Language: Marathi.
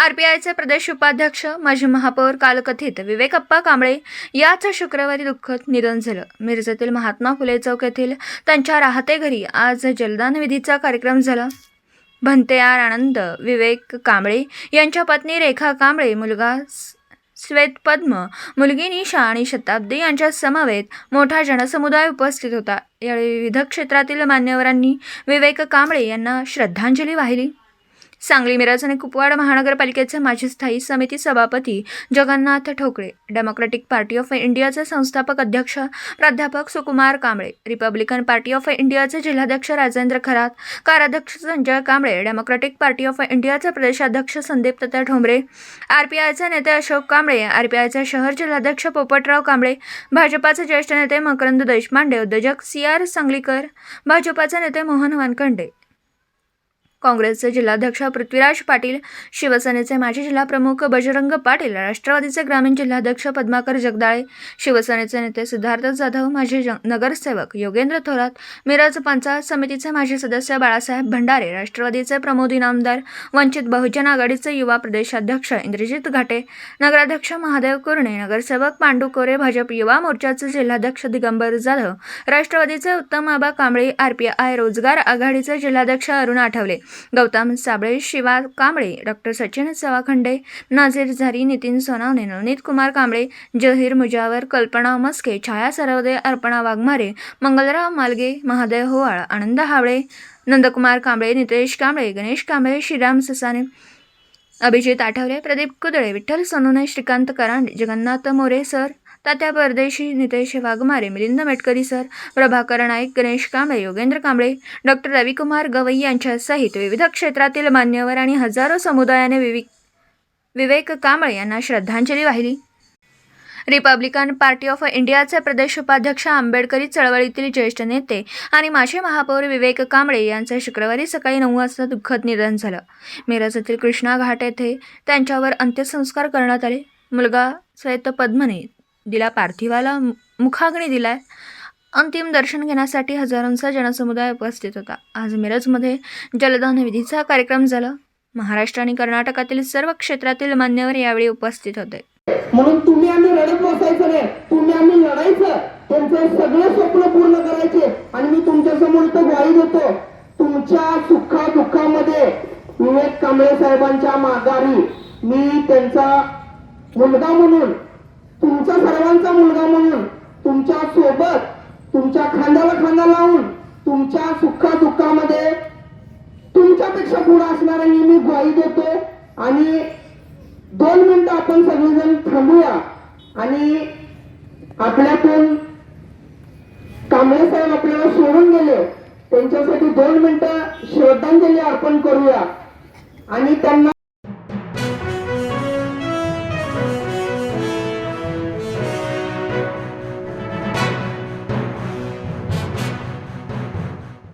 आरपीआयचे प्रदेश उपाध्यक्ष माजी महापौर कालकथित विवेकप्पा कांबळे याच शुक्रवारी दुःखद निधन झालं. मिरजेतील महात्मा फुले चौक येथील त्यांच्या राहते घरी आज जलदान विधीचा कार्यक्रम झाला. भंतेआर आनंद विवेक कांबळे यांच्या पत्नी रेखा कांबळे मुलगा स- श्वेत पद्म मुलगी निशा आणि शताब्दी यांच्या समवेत मोठा जनसमुदाय उपस्थित होता. यावेळी विविध क्षेत्रातील मान्यवरांनी विवेक कांबळे यांना श्रद्धांजली वाहिली. सांगली मिरज आणि कुपवाड महानगरपालिकेचे माजी स्थायी समिती सभापती Jagannath Thokale Democratic Party of इंडियाचे संस्थापक अध्यक्ष प्राध्यापक Sukumar Kamble Republican Party of इंडियाचे जिल्हाध्यक्ष राजेंद्र खरात कार्याध्यक्ष Sanjay Kamble Democratic Party of इंडियाचे प्रदेशाध्यक्ष संदीप तत्या ठोंबरे आरपीआयचे नेते अशोक कांबळे आरपीआयचे शहर जिल्हाध्यक्ष पोपटराव कांबळे भाजपाचे ज्येष्ठ नेते मकरंद देशपांडे उद्योजक सी आर सांगलीकर भाजपाचे नेते मोहन वानखंडे काँग्रेसचे जिल्हाध्यक्ष पृथ्वीराज पाटील शिवसेनेचे माजी जिल्हाप्रमुख बजरंग पाटील राष्ट्रवादीचे ग्रामीण जिल्हाध्यक्ष पद्माकर जगदाळे शिवसेनेचे नेते सिद्धार्थ जाधव माजी नगरसेवक योगेंद्र थोरात मिरज पंचायत समितीचे माजी सदस्य बाळासाहेब भंडारे राष्ट्रवादीचे प्रमोद इनामदार वंचित बहुजन आघाडीचे युवा प्रदेशाध्यक्ष इंद्रजित घाटे नगराध्यक्ष महादेव कुरणे नगरसेवक पांडू कोरे भाजप युवा मोर्चाचे जिल्हाध्यक्ष दिगंबर जाधव राष्ट्रवादीचे उत्तम आबा कांबळे आरपीआय रोजगार आघाडीचे जिल्हाध्यक्ष Arun Athawale Gautam Sable Shiva Kamble doctor Sachin Savakhande Nazir Zari Nitin Sonawane Navneet Kumar Kamble Zaheer Mujawar Kalpana Maske Chhaya Sarwade Arpana Waghmare Mangalrao Malge Mahadev Howal Anand Hawale Nandkumar Kamble Nitesh Kamble Ganesh Kamble Shriram Sasane Abhijit Athawale Pradeep Kudale Vitthal Sonune Shrikant Karande Jagannath More sir Tatya Pardeshi Nitesh Waghmare Milind Metkari sir Prabhakar Naik Ganesh Kamble Yogendra Kamble doctor Ravikumar Gawai यांच्यासहित विविध क्षेत्रातील मान्यवर आणि हजारो समुदायाने विवि विवेक कांबळे यांना श्रद्धांजली वाहिली. रिपब्लिकन पार्टी ऑफ इंडियाचे प्रदेश उपाध्यक्ष आंबेडकरी चळवळीतील ज्येष्ठ नेते आणि माजी महापौर विवेक कांबळे यांचं शुक्रवारी सकाळी नऊ वाजता दुःखद निधन झालं. मिरज येथील कृष्णा घाट येथे त्यांच्यावर अंत्यसंस्कार करण्यात आले. मुलगा श्वेत पद्मने दिला पार्थिवाला मुखाग्नी दिलाय. अंतिम दर्शन घेण्यासाठी हजारोंचा जनसमुदाय उपस्थित होता. आज मिरजमध्ये जलदान विधीचा कार्यक्रम झाला. महाराष्ट्र आणि कर्नाटकातील सर्व क्षेत्रातील मान्यवर यावेळी उपस्थित होते. म्हणून तुम्ही आम्ही रडत बसायचं नाही. तुम्ही आम्ही लढायचं. त्यांचे सगळे स्वप्न पूर्ण करायचे. आणि मी तुमच्यासमोर इथं ग्वाही देतो तुमच्या सुखा दुःखामध्ये विवेक कांबळे साहेबांच्या माघारी मी त्यांचा मुलगा म्हणून तुमचा सर्वांचा मुलगा म्हणून तुमच्यासोबत तुमच्या खांद्याला खांदा लावून तुमच्या सुखा दुःखामध्ये तुमच्यापेक्षा पुढे असणार मी ग्वाही देतो. आणि दोन मिनिटं आपण सगळेजण थांबूया. आणि आपल्यातून कांबळे साहेब आपल्याला सोडून गेले. त्यांच्यासाठी दोन मिनिटं श्रद्धांजली अर्पण करूया. आणि त्यांना